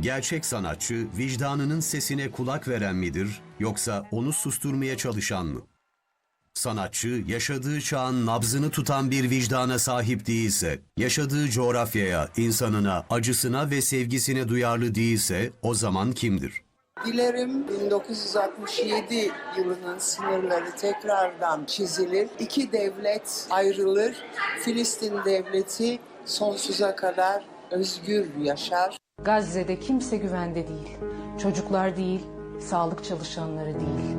Gerçek sanatçı vicdanının sesine kulak veren midir yoksa onu susturmaya çalışan mı? Sanatçı yaşadığı çağın nabzını tutan bir vicdana sahip değilse, yaşadığı coğrafyaya, insanına, acısına ve sevgisine duyarlı değilse o zaman kimdir? Dilerim 1967 yılının sınırları tekrardan çizilir. İki devlet ayrılır. Filistin devleti sonsuza kadar özgür yaşar. Gazze'de kimse güvende değil. Çocuklar değil, sağlık çalışanları değil.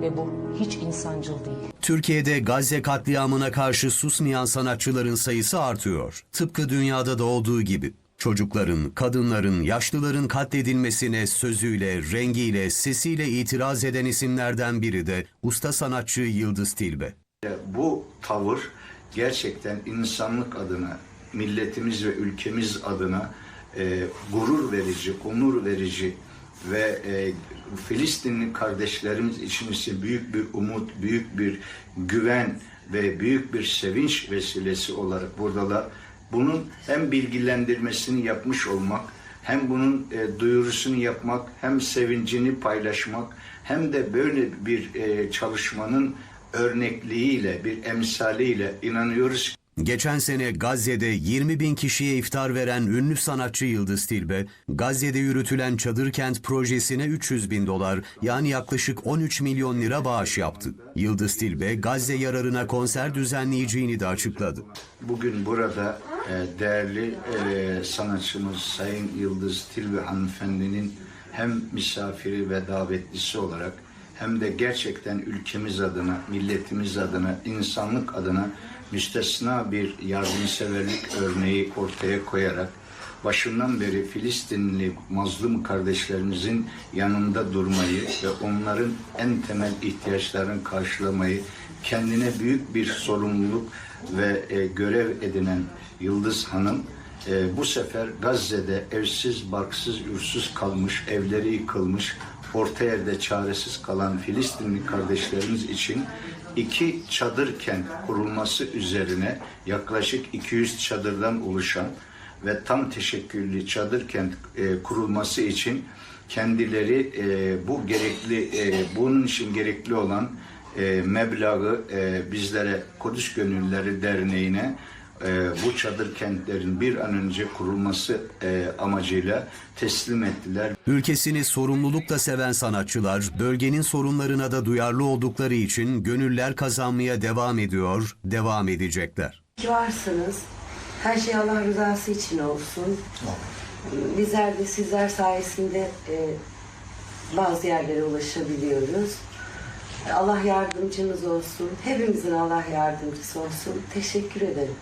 Ve bu hiç insancıl değil. Türkiye'de Gazze katliamına karşı susmayan sanatçıların sayısı artıyor. Tıpkı dünyada da olduğu gibi. Çocukların, kadınların, yaşlıların katledilmesine sözüyle, rengiyle, sesiyle itiraz eden isimlerden biri de usta sanatçı Yıldız Tilbe. Bu tavır gerçekten insanlık adına, milletimiz ve ülkemiz adına e, gurur verici, onur verici ve e, Filistinli kardeşlerimiz için ise büyük bir umut, büyük bir güven ve büyük bir sevinç vesilesi olarak buradalar. Bunun hem bilgilendirmesini yapmış olmak, hem bunun e, duyurusunu yapmak, hem sevincini paylaşmak, hem de böyle bir e, çalışmanın örnekliğiyle, bir emsaliyle inanıyoruz ki Geçen sene Gazze'de 20 bin kişiye iftar veren ünlü sanatçı Yıldız Tilbe, Gazze'de yürütülen Çadır Kent projesine 300 bin dolar yani yaklaşık 13 milyon lira bağış yaptı. Yıldız Tilbe, Gazze yararına konser düzenleyeceğini de açıkladı. bugün burada e, değerli e, sanatçımız Sayın Yıldız Tilbe hanımefendinin hem misafiri ve davetlisi olarak hem de gerçekten ülkemiz adına, milletimiz adına, insanlık adına müstesna bir yardımseverlik örneği ortaya koyarak başından beri Filistinli mazlum kardeşlerimizin yanında durmayı ve onların en temel ihtiyaçlarını karşılamayı kendine büyük bir sorumluluk ve e, görev edinen Yıldız Hanım e, bu sefer Gazze'de evsiz, barksız, yursuz kalmış, evleri yıkılmış, orta yerde çaresiz kalan Filistinli kardeşlerimiz için iki çadır kent kurulması üzerine yaklaşık 200 çadırdan oluşan ve tam teşekküllü çadır kent e, kurulması için kendileri e, bu gerekli e, bunun için gerekli olan e, meblağı e, bizlere Kudüs Gönüllüleri Derneği'ne e, bu çadır kentlerin bir an önce kurulması e, amacıyla teslim ettiler. Ülkesini sorumlulukla seven sanatçılar, bölgenin sorunlarına da duyarlı oldukları için gönüller kazanmaya devam ediyor, devam edecekler. Varsınız. Her şey Allah rızası için olsun. Bizler de sizler sayesinde e, bazı yerlere ulaşabiliyoruz. Allah yardımcınız olsun. Hepimizin Allah yardımcısı olsun. Teşekkür ederim.